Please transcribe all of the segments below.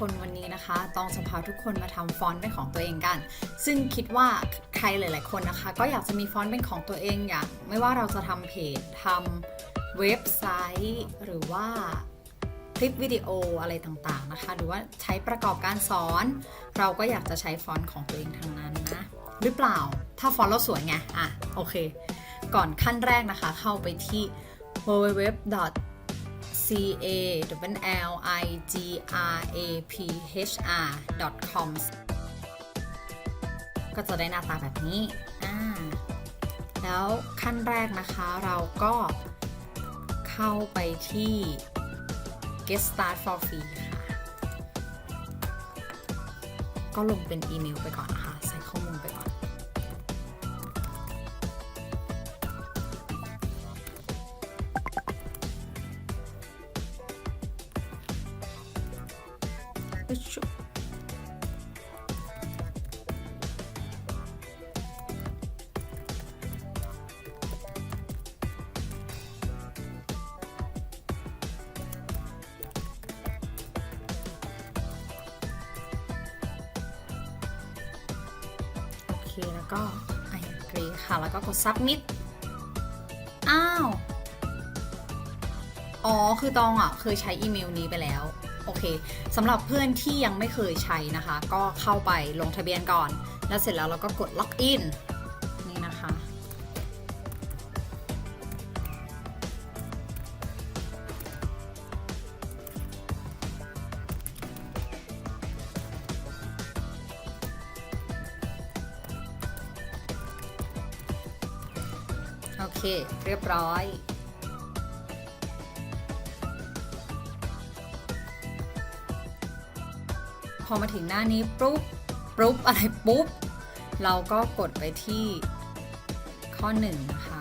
คนวันนี้นะคะ ต้องจะพาทุกคนมาทำฟอนต์เป็นของตัวเองกัน ซึ่งคิดว่าใครหลาย ๆ คนนะคะ ก็อยากจะมีฟอนต์เป็นของตัวเองอย่าง ไม่ว่าเราจะทำเพจทำเว็บไซต์ หรือว่าคลิปวิดีโออะไรต่าง ๆ นะคะ หรือว่าใช้ประกอบการสอน เราก็อยากจะใช้ฟอนต์ของตัวเองทางนั้นนะ หรือเปล่า ถ้าฟอนต์เราสวยไง อะ โอเค ก่อนขั้นแรกนะคะ เข้าไปที่ www c a w l i g r a p h r com ก็จะได้หน้าตาแบบนี้ อ่า แล้วขั้นแรกนะคะเราก็เข้าไปที่ get start for free ค่ะ ก็ลงเป็นอีเมลไปก่อนนะคะ ใส่ข้อมูลไปก่อน ก็ I agree ค่ะ แล้วก็กด submit อ้าว อ๋อ คือตองอะ เคยใช้อีเมลนี้ไปแล้ว โอเคสำหรับเพื่อนที่ยังไม่เคยใช้นะคะ ก็เข้าไปลงทะเบียนก่อน แล้วเสร็จแล้วเราก็กดล็ เค เรียบร้อย พอมาถึงหน้านี้ปุ๊บปุ๊บอะไรปุ๊บ เราก็กดไปที่ข้อหนึ่งนะคะ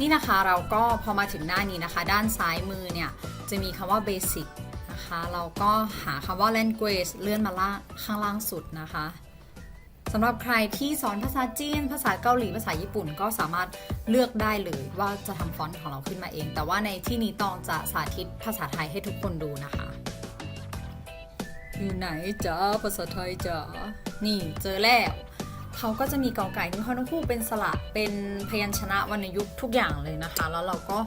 นี่นะคะเราก็พอมาถึงหน้านี้นะคะ ด้านซ้ายมือเนี่ย จะมีคำว่า basic นะคะ เราก็หาคำว่า language เลื่อนมาล่างข้างล่างสุดนะคะ สำหรับใครที่สอนภาษาจีน ภาษาเกาหลี ภาษาญี่ปุ่น ก็สามารถเลือกได้เลยว่าจะทำฟอนต์ของเราขึ้นมาเอง แต่ว่าในที่นี้ตองจะสาธิตภาษาไทยให้ทุกคนดูนะคะ อยู่ไหนจ้าภาษาไทยจ้านี่เจอแล้วเขาก็จะมีกอไก่ที่เขาต้องพูดเป็นสระเป็นพยัญชนะวรรณยุกต์ทุกอย่างเลยนะคะ แล้วเราก็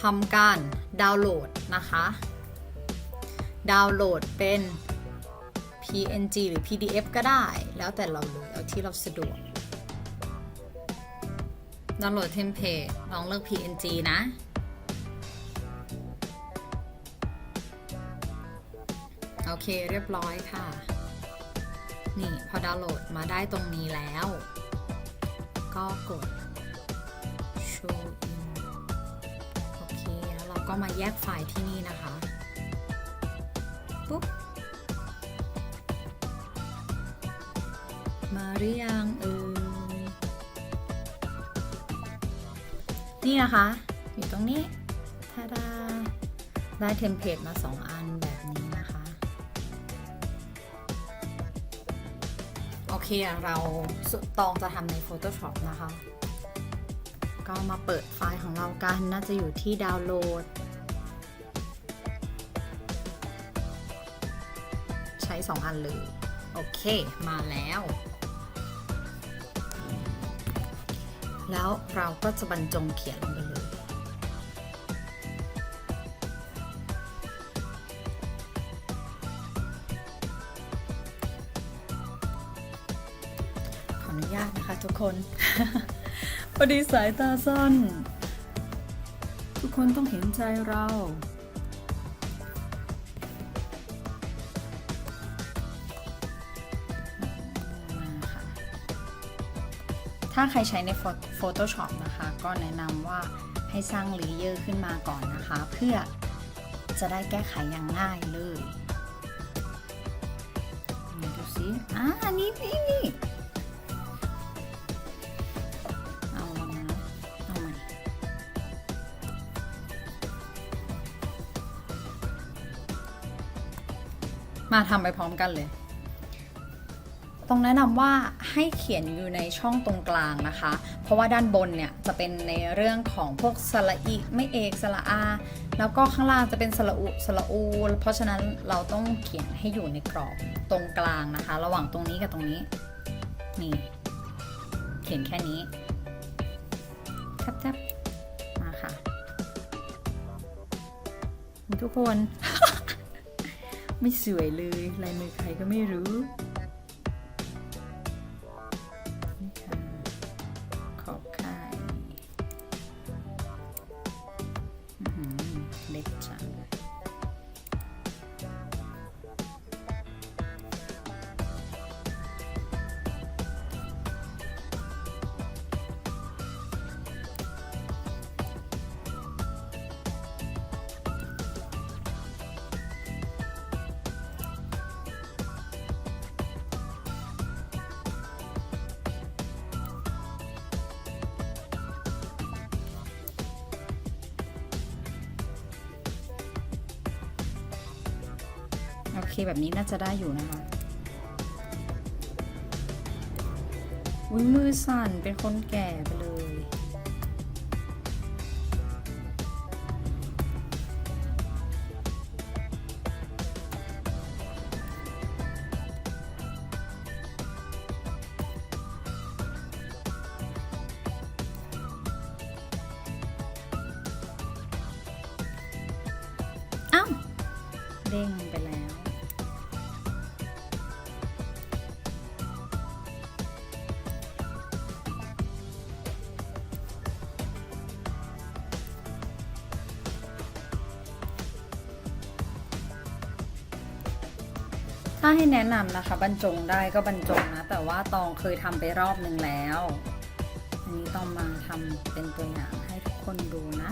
ทำการดาวน์โหลดนะคะ ดาวน์โหลดเป็น PNG หรือ PDF ก็ได้ แล้วแต่เราเลยเอาที่เราสะดวกดาวน์โหลดเทมเพลตลองเลือก PNG นะ โอเคเรียบร้อยค่ะ นี่พอดาวน์โหลดมาได้ตรงนี้แล้ว ก็กด show in โอเค แล้วเราก็มาแยกไฟล์ที่นี่นะคะ หรือยังเอ่ยนี่นะคะ อยู่ตรงนี้ทาดาได้เทมเพลตมา 2 อันแบบนี้นะคะ โอเคเราสุดตองจะทำใน Photoshop นะคะ ก็มาเปิดไฟล์ของเรากัน น่าจะอยู่ที่ดาวน์โหลด ใช้ 2 อันเลย โอเค มาแล้ว แล้วเราก็จะบรรจงเขียนลงไปเลย ขออนุญาตนะคะทุกคนพอดีสายตาสั้น ทุกคนต้องเห็นใจเรามา ถ้าใครใช้ใน Photoshop นะคะ ก็แนะนำว่าให้สร้างเลเยอร์ขึ้นมาก่อนนะคะ เพื่อจะได้แก้ไขอย่างง่ายเลยดูสิอ่านี่นี่นี่เอาแล้วนะเอาใหม่มาทำไปพร้อมกันเลย ต้องแนะนำว่าให้เขียนอยู่ในช่องตรงกลางนะคะ เพราะว่าด้านบนเนี่ยจะเป็นในเรื่องของพวกสระอีไม่เอกสระอา แล้วก็ข้างล่างจะเป็นสระอุสระอู เพราะฉะนั้นเราต้องเขียนให้อยู่ในกรอบตรงกลางนะคะ ระหว่างตรงนี้กับตรงนี้นี่เขียนแค่นี้แทบๆมาค่ะทุกคน ไม่สวยเลยลายมือใครก็ไม่รู้ แบบนี้น่าจะได้อยู่นะคะอุ้ยมือสั่นเป็นคนแก่ไปเลยาให้แนะนำนะคะ บรรจงได้ก็บรรจงนะ แต่ว่าตองเคยทำไปรอบหนึ่งแล้ว อันนี้ต้องมาทำเป็นตัวอย่างให้ทุกคนดูนะ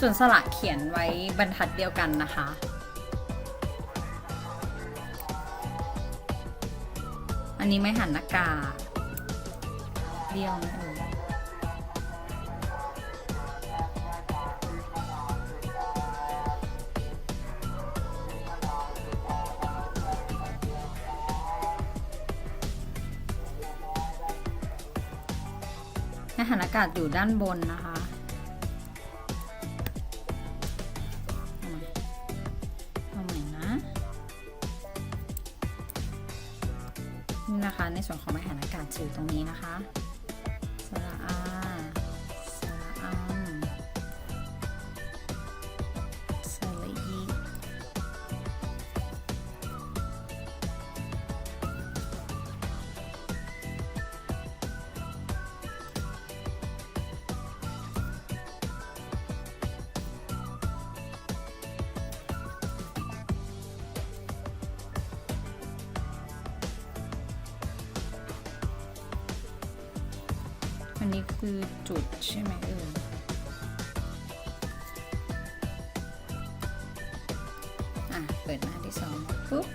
ส่วนสระเขียนไว้บรรทัดเดียวกันนะคะ อันนี้ไม่หันหน้ากากเดียวไหมเอ่ยหันอากาศอยู่ด้านบนนะคะ รง อันนี้คือจุดใช่ไหมเอ่ยอะ เปิดหน้าที่สองปุ๊บ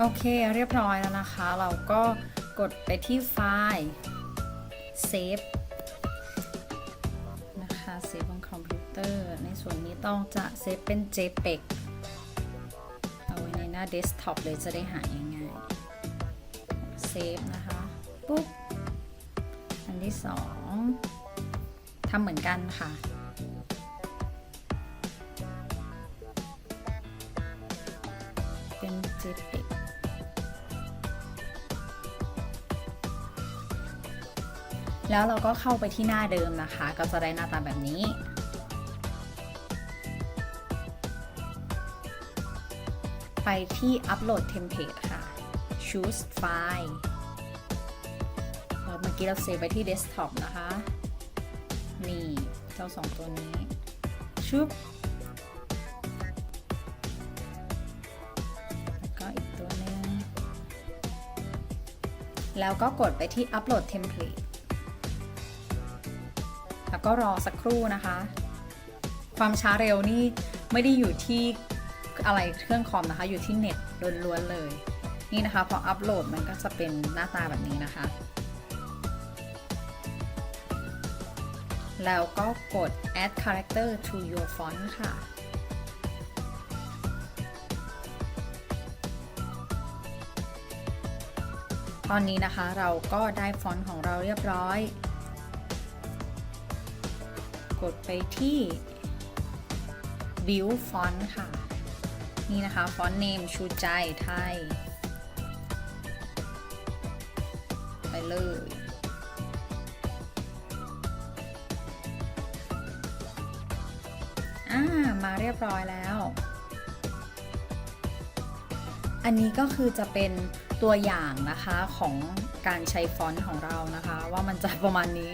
โอเคเรียบร้อยแล้วนะคะ เราก็กดไปที่ไฟล์ Save นะคะ Save บนคอมพิวเตอร์ ในส่วนนี้ต้องจะเซฟเป็น JPEG เอาไว้ในหน้า Desktop เลยจะได้หาง่ายๆ Save นะคะ ปุ๊บ อันที่สองทำเหมือนกันค่ะเป็น JPEG แล้วเราก็เข้าไปที่หน้าเดิมนะคะ ก็จะได้หน้าตาแบบนี้ ไปที่ Upload Template ค่ะ Choose File เมื่อกี้เราเซฟไปที่ Desktop นะคะ นี่เจ้าสองตัวนี้ ชุบแล้วก็อีกตัวหนึงแล้วก็กดไปที่ Upload Template แล้วก็รอสักครู่นะคะ ความช้าเร็วนี่ไม่ได้อยู่ที่อะไรเครื่องคอมนะคะ อยู่ที่เน็ตล้วนๆเลย นี่นะคะพออัปโหลดมันก็จะเป็นหน้าตาแบบนี้นะคะ แล้วก็กด add character to your font ค่ะตอนนี้นะคะเราก็ได้ฟอนต์ของเราเรียบร้อย กดไปที่ View Font ค่ะ นี่นะคะ ฟอนต์ name ชูใจไทย ไปเลยอ่ามาเรียบร้อยแล้ว อันนี้ก็คือจะเป็นตัวอย่างนะคะของการใช้ฟอนต์ของเรานะคะ ว่ามันจะประมาณนี้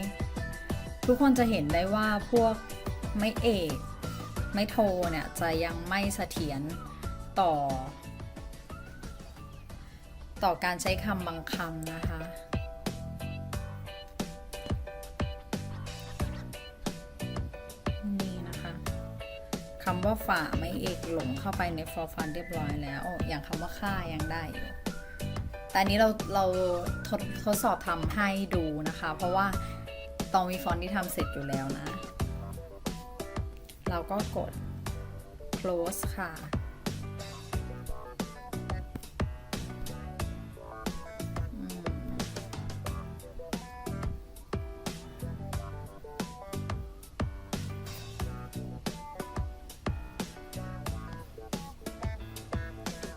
ทุกคนจะเห็นได้ว่าพวกไม่เอก ไม่โทเนี่ยจะยังไม่เสถียรต่อ ต่อการใช้คำบางคำนะคะนี่นะคะคำว่าฝ่าไม่เอกหลงเข้าไปในฟอร์ฟันเรียบร้อยแล้วอย่างคำว่าค่ายังได้อยู่แต่นนี้เราเราทดทดสอบทำให้ดูนะคะ เพราะว่า ตองมีฟอนต์ที่ทำเสร็จอยู่แล้วนะ เราก็กด close ค่ะ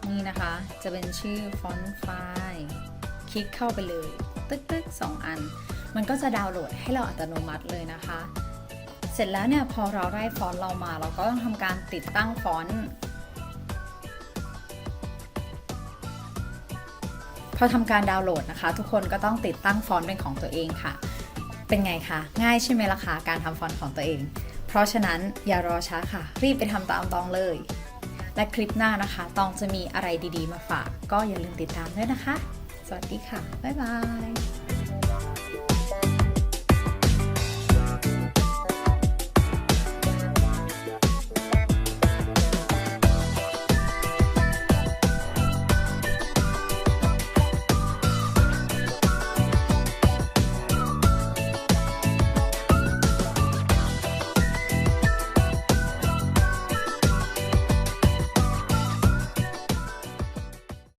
นี่นะคะ จะเป็นชื่อฟอนต์ไฟล์ คลิกเข้าไปเลย ตึ๊กตึ๊กสองอัน มันก็จะดาวน์โหลดให้เราอัตโนมัติเลยนะคะ เสร็จแล้วเนี่ยพอเราได้ฟอนต์เรามา เราก็ต้องทำการติดตั้งฟอนต์พอทำการดาวน์โหลดนะคะ ทุกคนก็ต้องติดตั้งฟอนต์เป็นของตัวเองค่ะ เป็นไงคะง่ายใช่ไหมล่ะคะการทำฟอนต์ของตัวเอง เพราะฉะนั้นอย่ารอช้าค่ะ รีบไปทำตามตองเลย และคลิปหน้านะคะ ตองจะมีอะไรดีๆมาฝาก ก็อย่าลืมติดตามด้วยนะคะ สวัสดีค่ะ บ๊ายบาย